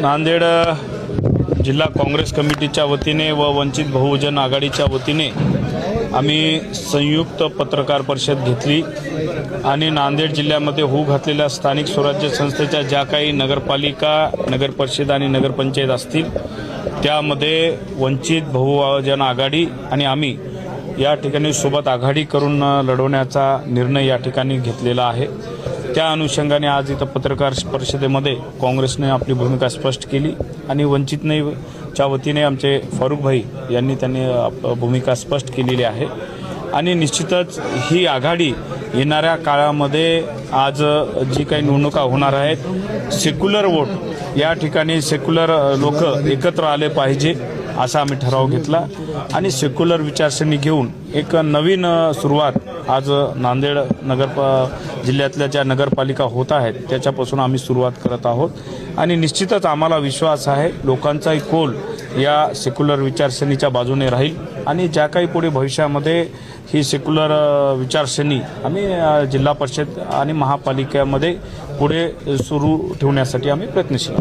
नांदेड जिल्हा काँग्रेस कमिटीच्या वतीने व वंचित बहुजन आघाडीच्या वतीने आम्ही संयुक्त पत्रकार परिषद घेतली आणि नांदेड जिल्ह्यामध्ये होऊ घातलेल्या स्थानिक स्वराज्य संस्थेच्या ज्या काही नगरपालिका नगरपरिषद आणि नगरपंचायत असतील त्यामध्ये वंचित बहुजन आघाडी आणि आम्ही या ठिकाणी सोबत आघाडी करून लढवण्याचा निर्णय या ठिकाणी घेतलेला आहे. त्या अनुषंगाने आज इथं पत्रकार परिषदेमध्ये काँग्रेसने आपली भूमिका स्पष्ट केली आणि वंचितने च्या वतीने आमचे फारुख भाई यांनी त्यांनी आप- भूमिका स्पष्ट केलेली आहे. आणि निश्चितच ही आघाडी येणाऱ्या काळामध्ये आज जी काही निवडणुका होणार आहेत सेक्युलर वोट या ठिकाणी सेक्युलर लोक एकत्र आले पाहिजे असा आम्ही ठराव घेतला. आणि सेक्युलर विचारसरणी घेऊन एक नवीन सुरुवात आज नांदेड नगर प- जिल्ह्यातल्या ज्या नगरपालिका होत आहेत त्याच्यापासून आम्ही सुरुवात करत आहोत. आणि निश्चितच आम्हाला विश्वास आहे लोकांचाही कोल या सेक्युलर विचारसरणीच्या बाजूने राहील. आणि ज्या काही पुढे भविष्यामध्ये ही सेक्युलर विचारसरणी आम्ही जिल्हा परिषद आणि महापालिकेमध्ये पुढे सुरू ठेवण्यासाठी आम्ही प्रयत्नशील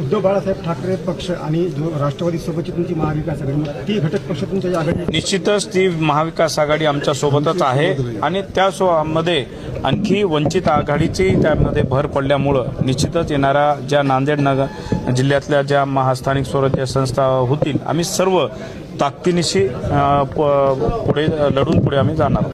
उद्धव बाळासाहेब ठाकरे पक्ष आणि राष्ट्रवादी सोबतची तुमची महाविकास आघाडी ती घटक पक्ष तुमच्या आघाडी निश्चितच ती महाविकास आघाडी आमच्या सोबतच आहे आणि त्या सो- मध्ये आणखी वंचित आघाडीची त्यामध्ये भर पडल्यामुळं निश्चितच येणाऱ्या ज्या नांदेड नगर जिल्ह्यातल्या ज्या महास्थानिक स्वराज्य संस्था होतील आम्ही सर्व ताकदीनिशी पुढे लढून पुढे आम्ही जाणार आहोत